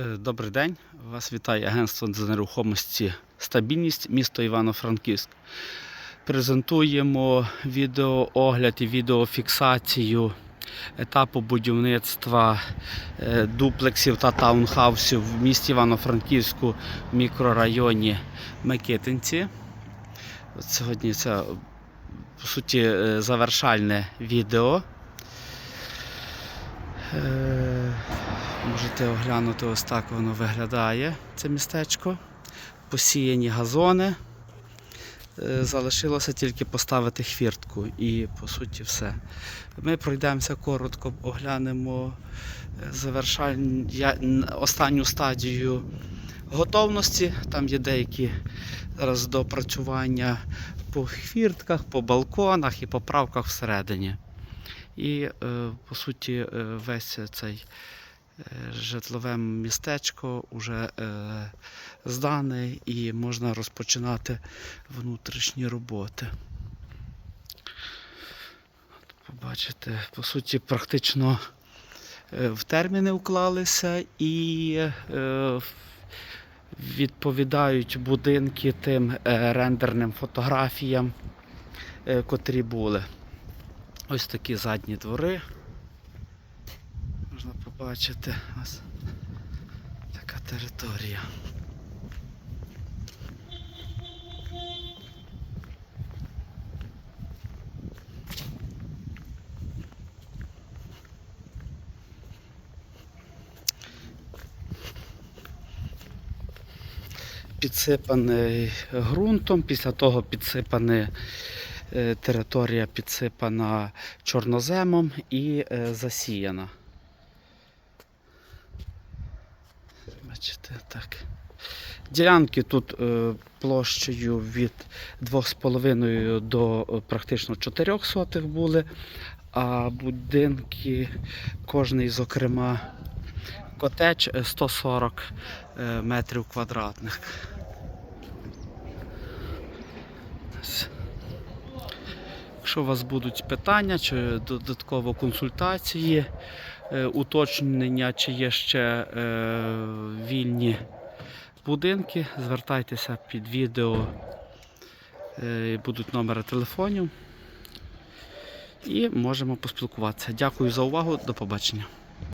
Е, Добрий день. Вас вітає агентство з нерухомості Стабільність, місто Івано-Франківськ. Презентуємо відеоогляд і відеофіксацію етапу будівництва е, дуплексів та таунхаусів в місті Івано-Франківську в мікрорайоні Микитинці. От сьогодні це по суті е, завершальне відео. Можете оглянути ось так воно виглядає, це містечко. Посіяні газони. Е, Залишилося тільки поставити хвіртку і по суті все. Ми пройдемося коротко, оглянемо е, останню стадію готовності. Там є деякі зараз допрацювання по хвіртках, по балконах і по правках всередині. І е, по суті весь цей житлове містечко вже е, здане і можна розпочинати внутрішні роботи. Побачите, по суті, практично е, в терміни уклалися і е, відповідають будинки тим рендерним фотографіям, котрі були. Ось такі задні двори. Можна побачити ось така територія. Підсипаний ґрунтом, після того підсипаний е, територія підсипана чорноземом і е, засіяна. Бачите, так. Ділянки тут е, площею від 2,5 до е, практично 4 сотих були, а будинки, кожний, зокрема, котеч е, 140 е, метрів квадратних. Якщо у вас будуть питання чи додатково консультації, уточнення, чи є ще е, вільні будинки, звертайтеся під відео, е, будуть номери телефонів і можемо поспілкуватися. Дякую за увагу, до побачення.